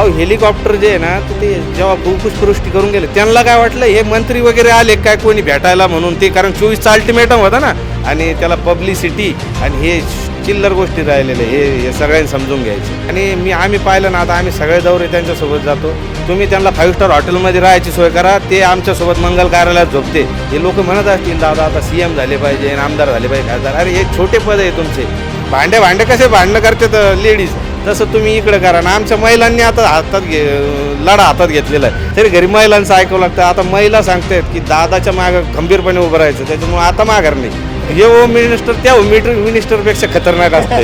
अहो हेलिकॉप्टर जे आहे ना तर ते जेव्हा भूपुष्पृष्टी करून गेले त्यांना काय वाटलं हे मंत्री वगैरे आले काय कोणी भेटायला म्हणून? ते कारण चोवीसचा अल्टिमेटम होता ना. आणि त्याला पब्लिसिटी आणि हे चिल्लर गोष्टी राहिलेले हे हे सगळ्यांनी समजून घ्यायचे. आणि मी आम्ही पाहिलं ना आता आम्ही सगळे दौरे त्यांच्यासोबत जातो. तुम्ही त्यांना फाईव्ह स्टार हॉटेलमध्ये राहायची सोय करा ते आमच्यासोबत मंगल कार्यालयात झोपते. हे लोक म्हणत असतील दादा आता सी एम झाले पाहिजे आमदार झाले पाहिजे खासदार. अरे हे छोटे पद आहे तुमचे. भांडे भांडे कसे भांडणं करतात लेडीज तसं तुम्ही इकडे करा. ना आमच्या महिलांनी आता हातात घे लढा हातात घेतलेला आहे. तरी घरी महिलांचं ऐकावं लागतं. आता महिला सांगतायत की दादाच्या मागं खंबीरपणे उभं राहायचं. त्याच्यामुळे आता माघार नाही. हे हो ओ मिनिस्टर त्या हो मिटर मिनिस्टरपेक्षा खतरनाक असते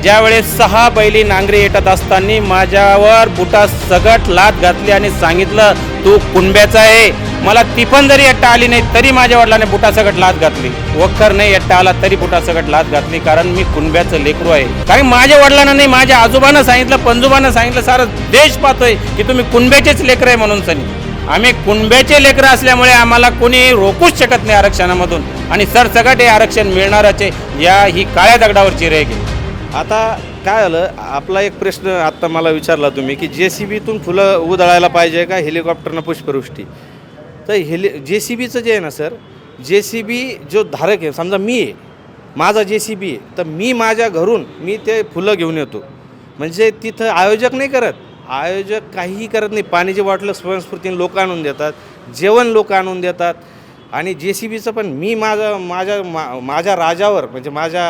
ज्यावेळेस सहा बैली नांगरे येतात असताना माझ्यावर बुटा सगट लात घातली आणि सांगितलं तू कुणब्याचा आहे. मला ती पण जरी एकटा आली नाही तरी माझ्या वडिलाने बुटासकट लात घातली. वखर नाही एकटा आला तरी बुटासकट लात घातली कारण मी कुणब्याचं लेकरू आहे. कारण माझ्या वडिलांना नाही माझ्या आजोबानं सांगितलं पंजोबानं सांगितलं सारा देश पाहतोय की तुम्ही कुणब्याचेच लेकर आहे म्हणून सनी. आम्ही कुणब्याचे लेकरं असल्यामुळे आम्हाला कोणी रोखूच शकत नाही आरक्षणामधून. आणि सरसकट हे आरक्षण मिळणारच आहे या ही काळ्या दगडावरची रेग आहे. आता काय झालं आपला एक प्रश्न आत्ता मला विचारला तुम्ही की जे सी बीतून फुलं उधळायला पाहिजे का हेलिकॉप्टरनं पुष्पवृष्टी? तर हेली जे सी बीचं जे आहे ना सर जे सी बी जो धारक आहे समजा मी आहे माझा जे सी बी आहे तर मी माझ्या घरून मी ते फुलं घेऊन येतो. म्हणजे तिथं आयोजक नाही करत. आयोजक काहीही करत नाही. पाण्याची बॉटलं स्वयंस्फूर्तीने लोक आणून देतात जेवण लोक आणून देतात. आणि जे सी बीचं पण मी माझं माझ्या मा माझ्या राजावर म्हणजे माझ्या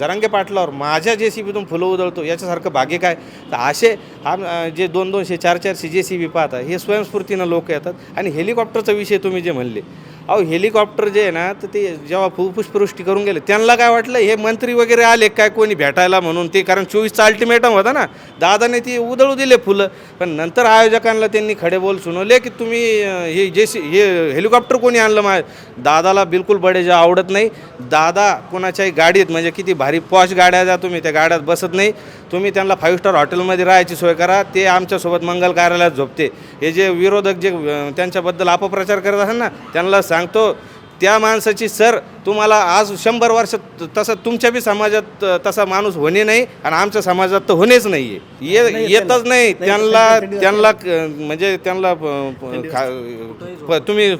जरांगे पाटलावर माझ्या जे सी बीतून फुलं उधळतो याच्यासारखं भाग्य काय? तर असे आम जे दोन दोनशे चार चारशे जे सी बी पाहता हे स्वयंस्फूर्तीनं लोक येतात. आणि हेलिकॉप्टरचा विषय तुम्ही जे म्हणले अहो हेलिकॉप्टर जे आहे ना तर ते जेव्हा पु पुष्पवृष्टी करून गेले त्यांना काय वाटलं हे मंत्री वगैरे आले काय कोणी भेटायला म्हणून ते कारण चोवीसचा अल्टिमेटम होता ना दादाने ती उधळू दिले फुलं. पण नंतर आयोजकांना त्यांनी खडे बोल सुनवले की तुम्ही हे जे सी हे हेलिकॉप्टर कोणी आणलं मा दादाला बिलकुल बडेजा आवडत नाही. दादा कोणाच्याही गाडीत म्हणजे किती भारी पॉश गाड्या द्या तुम्ही त्या गाड्यात बसत नाही. तुम्ही त्यांना फाईव्ह स्टार हॉटेलमध्ये राहायची सोय करा ते आमच्यासोबत मंगल कार्यालयात झोपते. हे जे विरोधक जे त्यांच्याबद्दल अपप्रचार करत असेल ना त्यांना सांगतो त्या माणसाची सर तुम्हाला आज शंभर वर्ष तसं तुमच्या बी समाजात तसा माणूस होणे नाही आणि आमच्या समाजात तर होणेच नाही आहे ये येतच नाही. त्यांना त्यांना म्हणजे त्यांना तुम्ही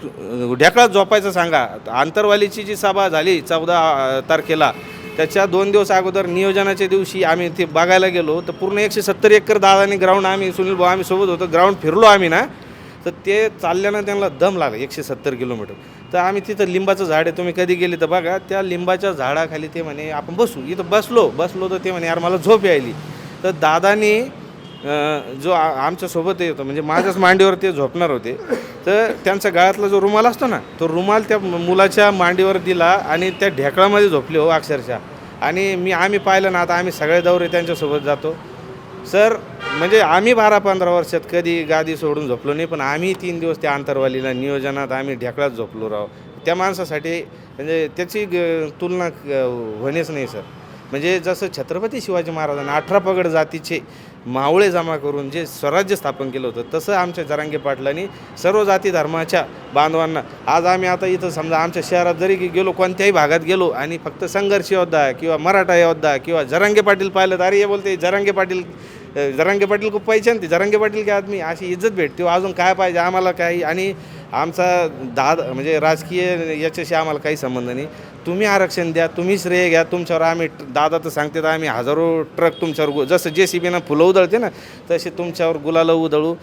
ढेकळात झोपायचं सांगा. आंतरवालीची जी सभा झाली चौदा तारखेला त्याच्या दोन दिवस अगोदर नियोजनाच्या दिवशी आम्ही ते बघायला गेलो. तर पूर्ण एकशे सत्तर एकर दादानी ग्राउंड आम्ही सुनील भाऊ आम्ही सोबत होतो. ग्राउंड फिरलो आम्ही ना. तर ते चालल्यानं त्यांना दम लागला एकशे सत्तर किलोमीटर. तर आम्ही तिथं लिंबाचं झाड आहे तुम्ही कधी गेले तर बघा त्या लिंबाच्या झाडाखाली ते म्हणे आपण बसू. इथं बसलो बसलो तर ते म्हणे यार मला झोप यायली. तर दादानी जो आमच्यासोबत येतो म्हणजे माझ्याच मांडीवर ते झोपणार होते. तर त्यांचा गळ्यातला जो रुमाल असतो ना तो रुमाल त्या मुलाच्या मांडीवर दिला आणि त्या ढेकळामध्ये झोपले हो अक्षरशः. आणि मी आम्ही पाहिलं ना आता आम्ही सगळे दौरे त्यांच्यासोबत जातो. सर म्हणजे आम्ही बारा पंधरा वर्षात कधी गादी सोडून झोपलो नाही पण आम्ही तीन दिवस त्या आंतरवालीला नियोजनात आम्ही ढेकळात झोपलो राहू त्या माणसासाठी म्हणजे त्याची ग- तुलना होणेच नाही सर. म्हणजे जसं छत्रपती शिवाजी महाराजांनी अठरा पगड जातीचे मावळे जमा करून जे स्वराज्य स्थापन केलं होतं तसं आमच्या जरांगे पाटलांनी सर्व जाती धर्माच्या बांधवांना. आज आम्ही आता इथं समजा आमच्या शहरात जरी गेलो कोणत्याही भागात गेलो आणि फक्त संघर्ष योद्धा किंवा मराठा योद्धा किंवा जरांगे पाटील पाहिलं तर अरे हे बोलते जरांगे पाटील जरांगे पाटील खूप पाहिजे ते जरांगे पाटील काय आदमी अशी इज्जत भेटते अजून काय पाहिजे आम्हाला काही? आणि आमचा दाद म्हणजे राजकीय याच्याशी आम्हाला काही संबंध नाही. तुम्ही आरक्षण द्या तुम्ही श्रेय घ्या तुमच्यावर आम्ही दादा तर सांगते तर आम्ही हजारो ट्रक तुमच्यावर गु- जसं जे सी बीनं फुलं उधळते ना तसे तुमच्यावर गुलाला उधळू.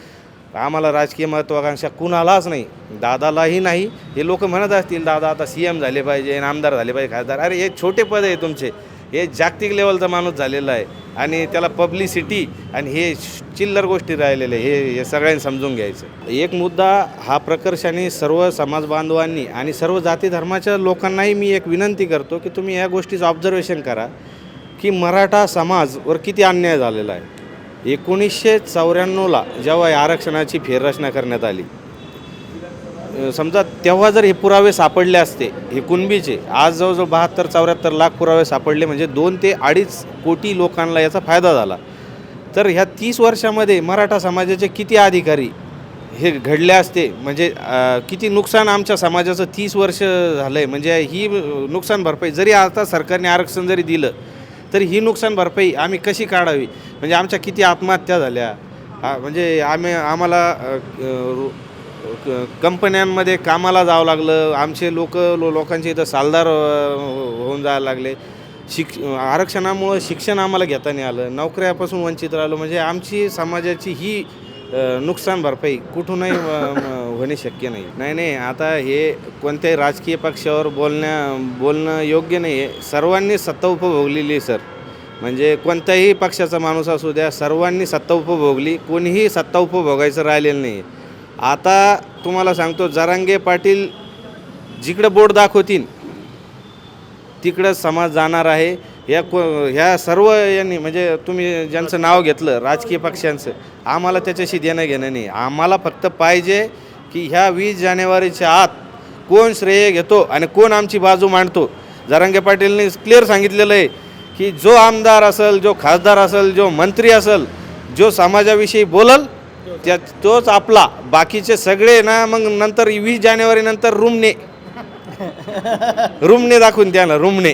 आम्हाला राजकीय महत्त्वाकांक्षा कुणालाच नाही दादालाही नाही. हे लोक म्हणत असतील दादा आता सी एम झाले पाहिजे आमदार झाले पाहिजे खासदार. अरे हे छोटे पद आहे तुमचे. हे जागतिक लेवलचा माणूस झालेला आहे. आणि त्याला पब्लिसिटी आणि हे चिल्लर गोष्टी राहिलेल्या हे हे सगळ्यांनी समजून घ्यायचं. एक मुद्दा हा प्रकर्षाने सर्व समाज बांधवांनी आणि सर्व जाती धर्माच्या लोकांनाही मी एक विनंती करतो की तुम्ही या गोष्टीचं ऑब्झर्वेशन करा की मराठा समाजवर किती अन्याय झालेला आहे. एकोणीसशे चौऱ्याण्णवला जेव्हा या आरक्षणाची फेररचना करण्यात आली समजा तेव्हा जर हे पुरावे सापडले असते हे कुणबीचे आज जवळजवळ बहात्तर चौऱ्याहत्तर लाख पुरावे सापडले म्हणजे दोन ते अडीच कोटी लोकांना याचा फायदा झाला. तर ह्या तीस वर्षामध्ये मराठा समाजाचे किती अधिकारी हे घडले असते? म्हणजे किती नुकसान आमच्या समाजाचं तीस वर्ष झालं आहे म्हणजे ही नुकसान भरपाई जरी आता सरकारने आरक्षण जरी दिलं तरी ही नुकसान भरपाई आम्ही कशी काढावी? म्हणजे आमच्या किती आत्महत्या झाल्या? म्हणजे आम्ही आम्हाला कंपन्यांमध्ये कामाला जावं लागलं. आमचे लोक लो लोकांचे इथं सालदार होऊन जायला लागले. शिक आरक्षणामुळं शिक्षण आम्हाला घेता नाही आलं. नोकऱ्यापासून वंचित राहिलो. म्हणजे आमची समाजाची ही नुकसान भरपाई कुठूनही होणे शक्य नाही. नाही नाही आता हे कोणत्याही राजकीय पक्षावर बोलण्या बोलणं योग्य नाही आहे. सर्वांनी सत्ता उपभोगलेली आहे सर. म्हणजे कोणत्याही पक्षाचा माणूस असू द्या सर्वांनी सत्ता उपभोगली. कोणीही सत्ता उपभोगायचं राहिलेलं नाही आता तुम्हाला सांगतो जरांगे पाटील जिकडं बोट दाखवतील तिकडं समाज जाणार आहे. या को ह्या सर्व यांनी म्हणजे तुम्ही ज्यांचं नाव घेतलं राजकीय पक्षांचं आम्हाला त्याच्याशी देणं घेणं नाही. आम्हाला फक्त पाहिजे की ह्या वीस जानेवारीच्या आत कोण श्रेय घेतो आणि कोण आमची बाजू मांडतो. जरांगे पाटीलने क्लिअर सांगितलेलं आहे की जो आमदार असेल जो खासदार असेल जो मंत्री असेल जो समाजाविषयी बोलल त्या तोच आपला. बाकीचे सगळे ना मग नंतर वीस जानेवारी नंतर रूमने रूमने दाखवून द्या ना रूमने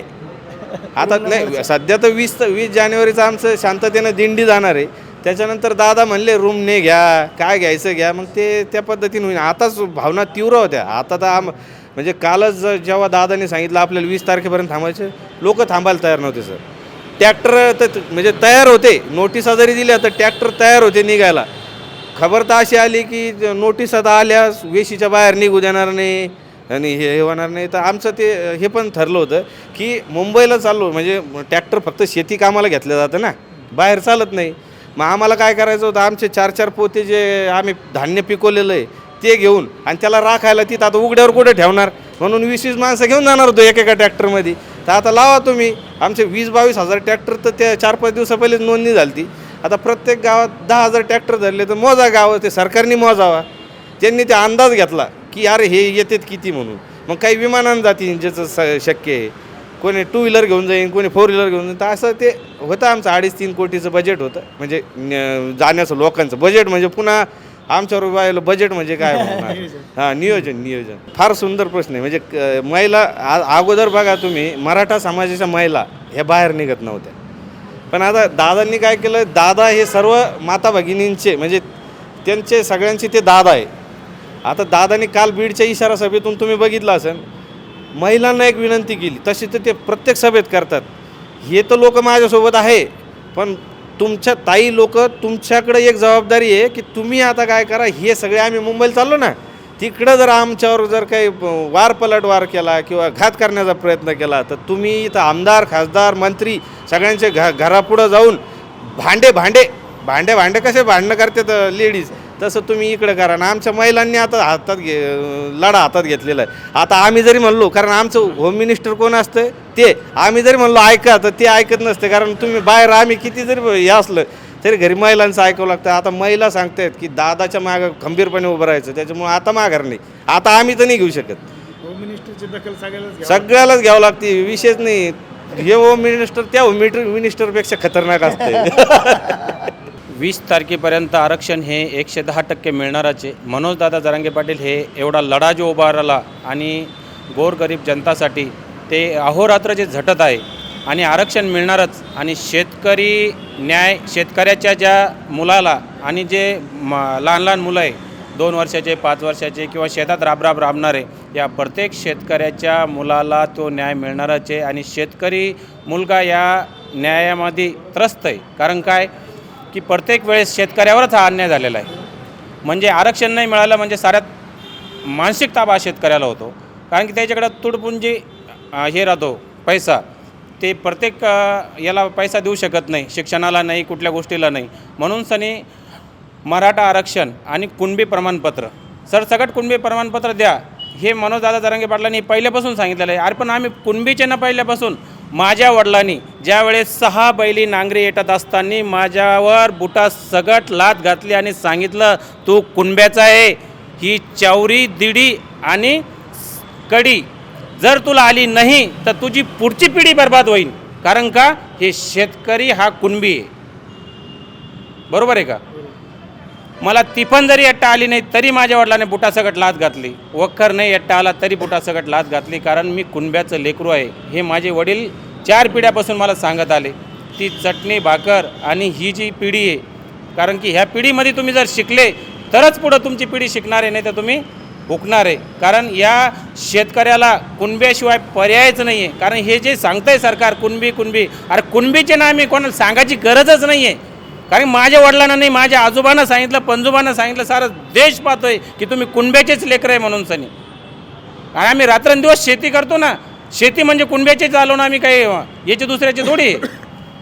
आता नाही सध्या तर वीस वीस जानेवारीचं आमचं शांततेनं दिंडी जाणार आहे. त्याच्यानंतर दादा म्हणले रूमने घ्या काय घ्यायचं घ्या. मग ते त्या पद्धतीने होईल. आताच भावना तीव्र होत्या. आता तर आम म्हणजे कालच जेव्हा दादाने सांगितलं आपल्याला वीस तारखेपर्यंत थांबायचं लोक थांबायला तयार नव्हते सर. ट्रॅक्टर तर म्हणजे तयार होते. नोटिसा जरी दिल्या तर ट्रॅक्टर तयार होते निघायला. खबर तर अशी आली की ज- नोटीस आता आल्यास वेशीच्या बाहेर निघू देणार नाही आणि हे हे होणार नाही. तर आमचं ते हे पण ठरलं होतं की मुंबईला चाललो म्हणजे ट्रॅक्टर फक्त शेती कामाला घेतलं जातं ना. बाहेर चालत नाही. मग आम्हाला काय करायचं होतं आमचे चार चार पोते जे आम्ही धान्य पिकवलेलं आहे ते घेऊन आणि त्याला राखायला तिथं आता उघड्यावर कुठे ठेवणार? म्हणून वीस वीस माणसं घेऊन जाणार होतो एकेका ट्रॅक्टरमध्ये तर आता लावा तुम्ही. आमचे वीस बावीस हजार ट्रॅक्टर तर त्या चार पाच दिवसा पहिलेच नोंदणी झाली ती आता प्रत्येक गावात दहा हजार ट्रॅक्टर धरले तर मोजा गावं ते सरकारने मोजावा. त्यांनी ते अंदाज घेतला की अरे हे येतात किती म्हणून. मग काही विमानानं जातील ज्याचं स शक्य आहे. कोणी टू व्हीलर घेऊन जाईन कोणी फोर व्हीलर घेऊन जाईन तर असं ते होतं आमचं अडीच तीन कोटीचं बजेट होतं. म्हणजे जाण्याचं लोकांचं बजेट म्हणजे पुन्हा आमच्यावर व्हायला बजेट म्हणजे काय हां नियोजन नियोजन. फार सुंदर प्रश्न आहे. म्हणजे महिला आ- अगोदर बघा तुम्ही मराठा समाजाच्या महिला ह्या बाहेर निघत नव्हत्या. पण आता दादांनी काय केलं? दादा हे सर्व माता भगिनींचे म्हणजे त्यांचे सगळ्यांचे ते दादा आहे. आता दादाने काल बीडच्या इशारा सभेतून तुम्ही बघितलं असेल महिलांना एक विनंती केली तशी तर ते प्रत्येक सभेत करतात. हे तर लोक माझ्यासोबत आहे पण तुमच्या ताई लोक तुमच्याकडे एक जबाबदारी आहे की तुम्ही आता काय करा हे सगळे आम्ही मुंबईला चाललो ना तिकडं जर आमच्यावर जर काही वार पलटवार केला किंवा घात करण्याचा प्रयत्न केला तर तुम्ही इथं आमदार खासदार मंत्री सगळ्यांचे घ घरापुढं जाऊन भांडे भांडे भांडे भांडे कसे भांडणं करतात लेडीज तसं तुम्ही इकडं करा आणि आमच्या महिलांनी आता हातात घे लढा हातात घेतलेला आहे. आता आम्ही जरी म्हणलो कारण आमचं होम मिनिस्टर कोण असतं ते. आम्ही जरी म्हणलो ऐका तर ते ऐकत नसते. कारण तुम्ही बाहेर आम्ही किती जरी हे असलं तरी घरी महिलांचं ऐकावं लागतं. आता महिला सांगतायत की दादाच्या मागं खंबीरपणे उभं राहायचं. त्याच्यामुळे आता माघार नाही. आता आम्ही तर नाही घेऊ शकत. होम मिनिस्टरची दखल सगळ्यालाच घ्यावी. सगळ्यालाच घ्यावं लागते. विशेष नाही. हे होम मिनिस्टर त्या होम मिनिस्टरपेक्षा खतरनाक असते वीस तारखेपर्यंत आरक्षण हे एकशे दहा टक्के मिळणारच मनोजदादा जरांगे पाटील हे एवढा लढा जो उभारला आणि गोरगरीब जनतासाठी ते अहोरात्र जे झटत आहे आणि आरक्षण मिळणारच. आणि शेतकरी न्याय शेतकऱ्याच्या ज्या मुलाला आणि जे म लहान लहान मुलं आहे दोन वर्षाचे पाच वर्षाचे किंवा शेतात राबराब राबणारे या प्रत्येक शेतकऱ्याच्या मुलाला तो न्याय मिळणारच आहे. आणि शेतकरी मुलगा या न्यायामध्ये त्रस्त आहे. कारण काय? की प्रत्येक वेळेस शेतकऱ्यावरच हा अन्याय झालेला आहे. म्हणजे आरक्षण नाही मिळालं म्हणजे साऱ्यात मानसिक ताबा शेतकऱ्याला होतो. कारण की त्याच्याकडं तुडपुंजी हे राहतो पैसा. ते प्रत्येक याला पैसा देऊ शकत नाही शिक्षणाला नाही कुठल्या गोष्टीला नाही. म्हणून सनी मराठा आरक्षण आणि कुणबी प्रमाणपत्र. सरसकट कुणबी प्रमाणपत्र द्या. हे मनोजदादा जरांगे पाटलांनी पहिल्यापासून सांगितलेलं आहे. अरे पण आम्ही कुणबीचे ना पहिल्यापासून? माझ्या वडिलांनी ज्यावेळेस सहा बैली नांगरी येतात असताना माझ्यावर बुटा सगट लात घातली आणि सांगितलं तू कुणब्याचा आहे. ही चौरी दिडी आणि कडी जर तुला आली नाही तर तुझी पुढची पिढी बर्बाद होईल. कारण का? हे शेतकरी हा कुणबी आहे. बरोबर आहे का? मला ती पण जरी एट्टा आली नाही तरी माझ्या वडिलाने बुटासकट लाच घातली. वखर नाही अट्टा आला तरी बुटासकट लाच घातली. कारण मी कुणब्याचं लेकरू आहे. हे माझे वडील चार पिढ्यापासून मला सांगत आले. ती चटणी भाकर आणि ही जी पिढी आहे कारण की ह्या पिढीमध्ये तुम्ही जर शिकले तरच पुढं तुमची पिढी शिकणार आहे नाही तर तुम्ही हुकणार आहे. कारण या शेतकऱ्याला कुणब्याशिवाय पर्यायच नाही आहे कारण हे जे सांगतंय सरकार कुणबी कुणबी अरे कुणबीचे ना आम्ही कोणाला सांगायची गरजच नाही आहे कारण माझ्या वडिलांना नाही माझ्या आजोबांना सांगितलं पंजोबांना सांगितलं सारा देश पाहतोय की तुम्ही कुणब्याचेच लेकर आहे म्हणून सनी. आणि आम्ही रात्रंदिवस शेती करतो ना शेती म्हणजे कुणब्याचे आलो ना आम्ही काही याचे दुसऱ्याचे थोडी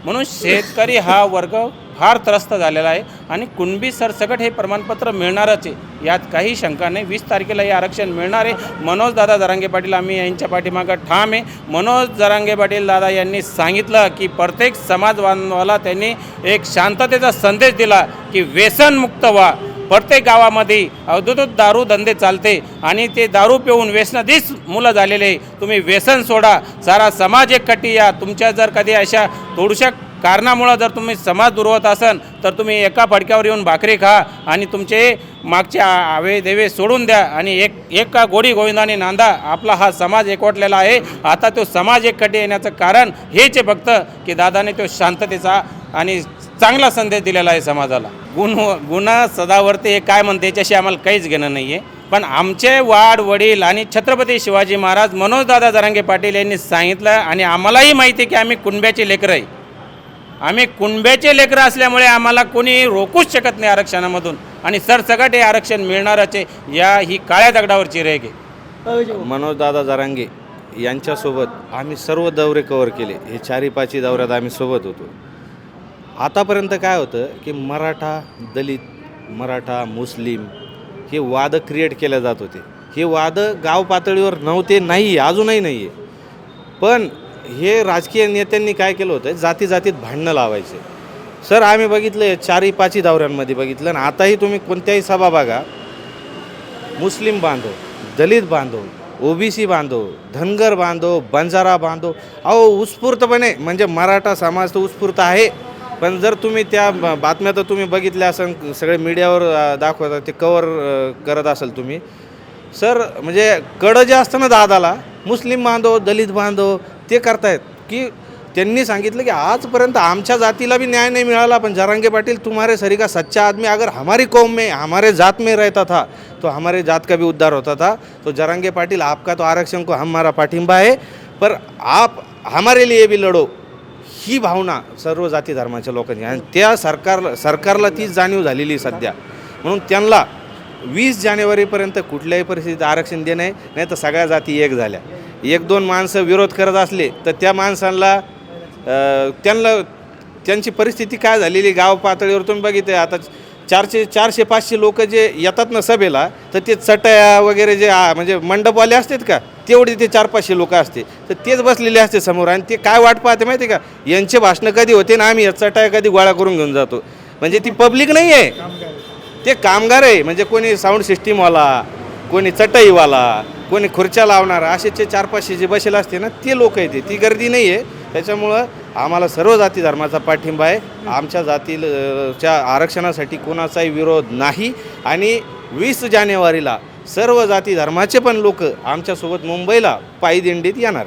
म्हणून शेतकरी हा वर्ग फार त्रस्त झालेला आहे आणि कुणबी सरसकट हे प्रमाणपत्र मिळणारच आहे. यात काही शंका नाही. वीस तारखेला हे आरक्षण मिळणार आहे. मनोज दादा जरांगे पाटील आम्ही यांच्या पाठीमागं ठाम आहे. मनोज जरांगे पाटील दादा यांनी सांगितलं की प्रत्येक समाज बांधवाला त्यांनी एक शांततेचा संदेश दिला की व्यसनमुक्त व्हा. प्रत्येक गावामध्ये अवधूत दारू धंदे चालते आणि ते दारू पिऊन व्यसनाधीच मुलं झालेले तुम्ही व्यसन सोडा. सारा समाज एक कटी या. तुमच्या जर कधी अशा थोडशा कारणामुळं जर तुम्ही समाज दुर्वत असन तर तुम्ही एका फडक्यावर येऊन भाकरी खा आणि तुमचे मागचे आवे देवे सोडून द्या आणि एक एका गोडी गोविंदाने नांदा. आपला हा समाज एकवटलेला आहे. आता तो समाज एककटी येण्याचं कारण हेच आहे फक्त की दादाने तो शांततेचा आणि चांगला संदेश दिलेला आहे समाजाला. गुण गुन्हा सदावर्ते हे काय म्हणते याच्याशी आम्हाला काहीच घेणं नाही आहे पण आमचे वाड वडील आणि छत्रपती शिवाजी महाराज मनोजदादा जरांगे पाटील यांनी सांगितलं आणि आम्हालाही माहिती आहे की आम्ही कुणब्याचे लेकरं आहे. आम्ही कुणब्याचे लेकरं असल्यामुळे आम्हाला कोणी रोखूच शकत नाही आरक्षणामधून. आणि सरसकट हे आरक्षण मिळणाराचे या ही काळ्या दगडावरची रेग आहे. मनोजदादा जरांगे यांच्यासोबत आम्ही सर्व दौरे कवर केले. हे चारी पाची दौऱ्यात आम्ही सोबत होतो. आतापर्यंत काय होतं की मराठा दलित मराठा मुस्लिम हे वाद क्रिएट केले जात होते. हे वाद गाव पातळीवर नव्हते नाही अजूनही नाही आहे पण हे राजकीय नेत्यांनी काय केलं होतं? जाती जातीत भांडणं लावायचे. सर आम्ही बघितलं चारही पाचही दौऱ्यांमध्ये बघितलं आणि आताही तुम्ही कोणत्याही सभा बघा. मुस्लिम बांधव दलित बांधव ओबीसी बांधव धनगर बांधव बंजारा बांधव अहो उत्स्फूर्तपणे म्हणजे मराठा समाज तर उत्स्फूर्त आहे. पण जर तुम्ही त्या बातम्या तर तुम्ही बघितल्या असन सगळे मीडियावर दाखवता ते कवर करत असाल तुम्ही. सर म्हणजे कडं जे असतं ना दादाला मुस्लिम बांधव दलित बांधव ते करतायत की त्यांनी सांगितलं की आजपर्यंत आमच्या जातीला भी न्याय नहीं मिळाला पण जरांगे पाटील तुम्हारे सरी का सच्चा आदमी अगर हमारी कौम में हमारे जात में रहता था तो हमारे जात का भी उद्धार होता था। तो जरांगे पाटिल आपका तो आरक्षण को हमारा पाठिंबा है पर आप हमारे लिए भी लढो ही भावना सर्व जाती धर्माच्या लोकांनी आणि त्या सरकार सरकारला तीच जाणीव झालेली आहे सध्या. म्हणून त्यांना वीस जानेवारीपर्यंत कुठल्याही परिस्थितीत आरक्षण देणं आहे नाही तर सगळ्या जाती एक झाल्या. एक दोन माणसं विरोध करत असले तर त्या माणसांना त्यांना त्यांची परिस्थिती काय झालेली गाव पातळीवर तुम्ही बघितले आता चारशे चारशे पाचशे लोक जे येतात ना सभेला तर ते चटया वगैरे जे म्हणजे मंडपवाले असतात का तेवढे ते चार पाचशे लोक असते. तर तेच बसलेले असते समोर आणि ते काय वाट पाहते माहिती आहे का? यांचे भाषणं कधी होते ना आम्ही चटया कधी गोळा करून घेऊन जातो. म्हणजे ती पब्लिक नाही आहे. ते कामगार आहे म्हणजे कोणी साऊंड सिस्टीमवाला कोणी चटईवाला कोणी खुर्च्या लावणार असे जे चार पाचशे जे बसेल असते ना ते लोक येते ती गर्दी नाही आहे त्याच्यामुळं आम्हाला सर्व जाती धर्माचा पाठिंबा आहे. आमच्या जातील च्या आरक्षणासाठी कोणाचाही विरोध नाही. आणि वीस जानेवारीला सर्व जाती धर्माचे पण लोक आमच्यासोबत मुंबईला पायी दिंडीत येणार आहे